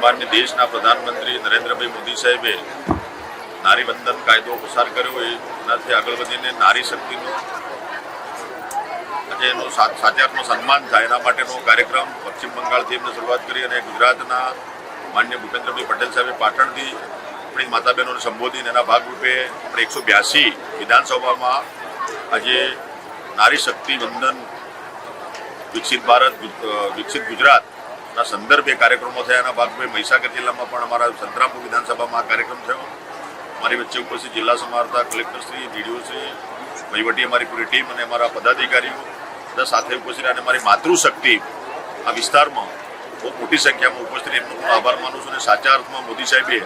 સન્માન્ય દેશના પ્રધાનમંત્રી નરેન્દ્રભાઈ મોદી સાહેબે નારી વંદન કાયદો પસાર કર્યો એનાથી આગળ વધીને નારી શક્તિનું આજે એનું સા- સાચાત્મક સન્માન થાય એના માટેનો કાર્યક્રમ પશ્ચિમ બંગાળથી એમને શરૂઆત કરી અને ગુજરાતના માન્ય ભૂપેન્દ્રભાઈ પટેલ સાહેબે પાટણથી આપણી માતા બહેનોને સંબોધીને એના ભાગરૂપે આપણે એકસો બ્યાસી વિધાનસભામાં આજે નારી શક્તિ વંદન વિકસિત ભારત વિકસિત અ, ગુજરાતના સંદર્ભે કાર્યક્રમો થયા. એના ભાગરૂપે મહીસાગર જિલ્લામાં પણ અમારા સંતરામપુર વિધાનસભામાં કાર્યક્રમ થયો. મારી વચ્ચે ઉપસ્થિત જિલ્લા સમાહર્તા કલેક્ટરશ્રી ડીડીઓશ્રી વહીવટી અમારી પૂરી ટીમ અને અમારા પદાધિકારીઓ બધા સાથે ઉપસ્થિત અને મારી માતૃશક્તિ આ વિસ્તારમાં બહુ મોટી સંખ્યામાં ઉપસ્થિત એમનો પણ આભાર માનું છું અને સાચા અર્થમાં મોદી સાહેબે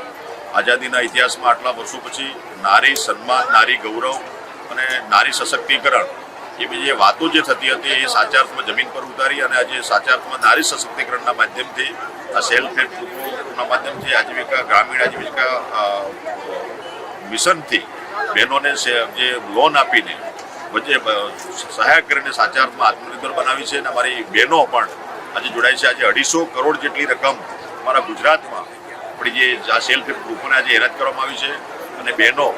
આઝાદીના ઇતિહાસમાં આટલા વર્ષો પછી નારી સન્માન, નારી ગૌરવ અને નારી સશક્તિકરણ એ જે વાતો જે થતી હતી એ સાચા અર્થમાં જમીન પર ઉતારી અને આજે સાચા અર્થમાં નારી સશક્તિકરણના માધ્યમથી, આ સેલ્ફ હેલ્પ ગ્રુપના માધ્યમથી આજીવિકા ગ્રામીણ આજીવિકા મિશનથી બહેનોને જે લોન આપીને વચ્ચે સહાય કરીને સાચા અર્થમાં આત્મનિર્ભર બનાવી છે અને અમારી બહેનો પણ આજે જોડાય છે. આજે અઢીસો કરોડ જેટલી રકમ અમારા ગુજરાતમાં આપણી જે સેલ્ફ હેલ્પ ગ્રુપોને આજે એનાયત કરવામાં આવી છે અને બહેનો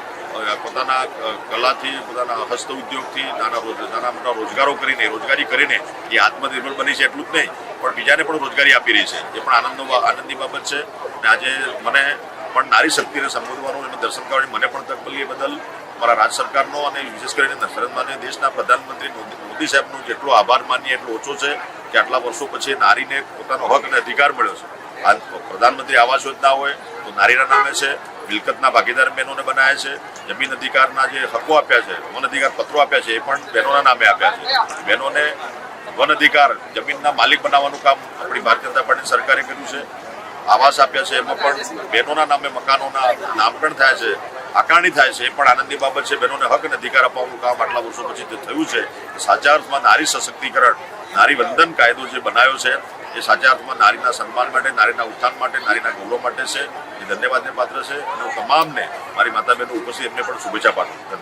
પોતાના કલાથી, પોતાના હસ્ત ઉદ્યોગથી નાના નાના મોટા રોજગારો કરીને, રોજગારી કરીને એ આત્મનિર્ભર બની છે એટલું જ નહીં, પણ બીજાને પણ રોજગારી આપી રહી છે. એ પણ આનંદનો આનંદની બાબત છે. અને આજે મને પણ નારી શક્તિને સંબોધવાનું અને દર્શન કરવાની મને પણ તક મળી એ બદલ મારા રાજ સરકારનો અને વિશેષ કરીને નરેન્દ્ર દેશના પ્રધાનમંત્રી મોદી સાહેબનો જેટલો આભાર માનીએ એટલો ઓછો છે કે આટલા વર્ષો પછી નારીને પોતાનો હક અને અધિકાર મળ્યો છે. આ પ્રધાનમંત્રી આવાસ યોજના હોય તો નારીના નામે છે મિલકતના ભાગીદાર બહેનોને બનાવ્યા છે, જમીન અધિકારના જે હકો આપ્યા છે, વન અધિકાર પત્રો આપ્યા છે, એ પણ બહેનોના નામે આપ્યા છે. બહેનોને વન અધિકાર જમીનના માલિક બનાવવાનું કામ આપણી ભારતીય જનતા પાર્ટી સરકારે કર્યું છે, આવાસ આપ્યા છે, એમાં પણ બહેનોના નામે મકાનોના નામકરણ થાય છે, આકારણી થાય છે, એ પણ આનંદની બાબત છે. બહેનોને હક અને અધિકાર અપાવવાનું કામ આટલા વર્ષો પછી તે થયું છે સાચા અર્થમાં નારી સશક્તિકરણ, નારી વંદન કાયદો જે બનાવ્યો છે એ સાચા અર્થમાં નારીના સન્માન માટે, નારીના ઉત્થાન માટે, નારીના ગૌરવ માટે છે. એ ધન્યવાદને પાત્ર છે. અને હું તમામને, મારી માતા બહેનો ઉપસ્થિત એમને પણ શુભેચ્છા પાઠવું